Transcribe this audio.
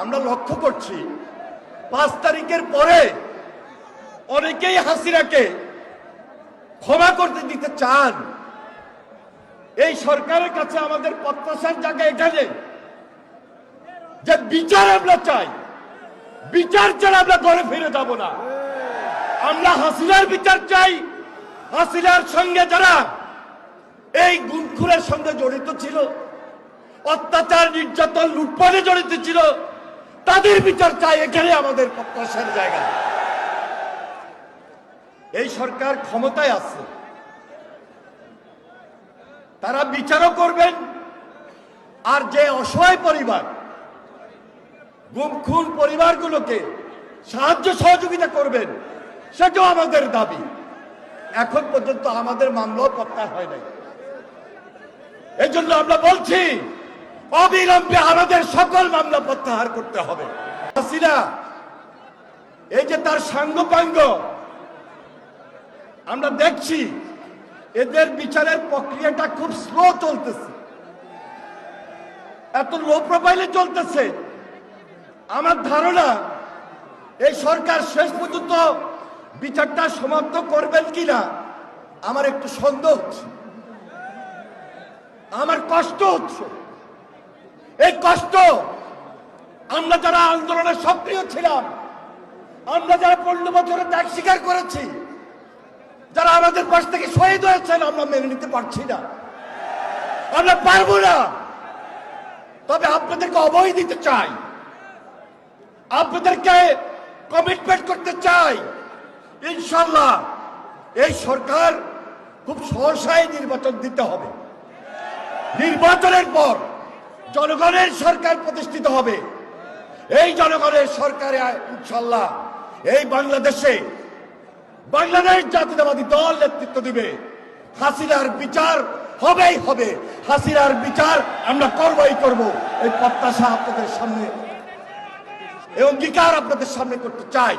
আমরা লক্ষ্য করছি, পাঁচ তারিখের পরে অনেকেই হাসিনাকে ক্ষমা করতে দিতে চান। এই সরকারের কাছে আমাদের প্রত্যাশার জায়গা এখানে যে বিচার আমরা চাই, বিচার ছাড়া আমরা ঘরে ফিরে যাব না। আমরা হাসিনার বিচার চাই, হাসিনার সঙ্গে যারা এই গুনখুরের সঙ্গে জড়িত ছিল, অত্যাচার, নির্যাতন, লুটপাটে জড়িত ছিল তাদের বিচার চাই, এখানে আমাদের প্রত্যাশার জায়গা। এই সরকার ক্ষমতায় আছে। তারা বিচারও করবেন, আর যে অসহায় পরিবার গুম খুন পরিবারগুলোকে সাহায্য সহযোগিতা করবেন, সেটাও আমাদের দাবি। এখন পর্যন্ত আমাদের মামলাও প্রত্যাহার হয় নাই। এই জন্য আমরা বলছি অবিলম্বে আমাদের সকল মামলা প্রত্যাহার করতে হবে। এই যে তার সাঙ্গপাঙ্গ, আমরা দেখছি এদের বিচারের প্রক্রিয়াটা খুব স্লো চলতেছে। এত লো প্রোফাইলে চলতেছে। আমার ধারণা, এই সরকার শেষ পর্যন্ত বিচারটা সমাপ্ত করবেন কিনা, আমার একটু সন্দেহ হচ্ছে। আমার কষ্ট হচ্ছে। এই কষ্ট। আমরা যারা আন্দোলনে সক্রিয় ছিলাম, আমরা যারা পনেরো বছরের ত্যাগ স্বীকার করেছি, যারা আমাদের পাশ থেকে শহীদ হয়েছেন, আমরা মেনে নিতে পারছি না। আমরা পারব না। তবে আপনাদেরকে অবৈ দিতে চাই। আপনাদেরকে কমিটমেন্ট করতে চাই। ইনশাল্লাহ এই সরকার খুব সহসায় নির্বাচন দিতে হবে। নির্বাচনের পর জনগণের সরকার প্রতিষ্ঠিত হবে। এই জনগণের সরকারে ইনশাল্লাহ, এই বাংলাদেশে বাংলাদেশ জাতীয়তাবাদী দল নেতৃত্ব দিবে। হাসিনার বিচার হবেই হবে। হাসিনার বিচার আমরা করবই করব। এই প্রত্যাশা আপনাদের সামনে, এই অঙ্গীকার আপনাদের সামনে করতে চাই।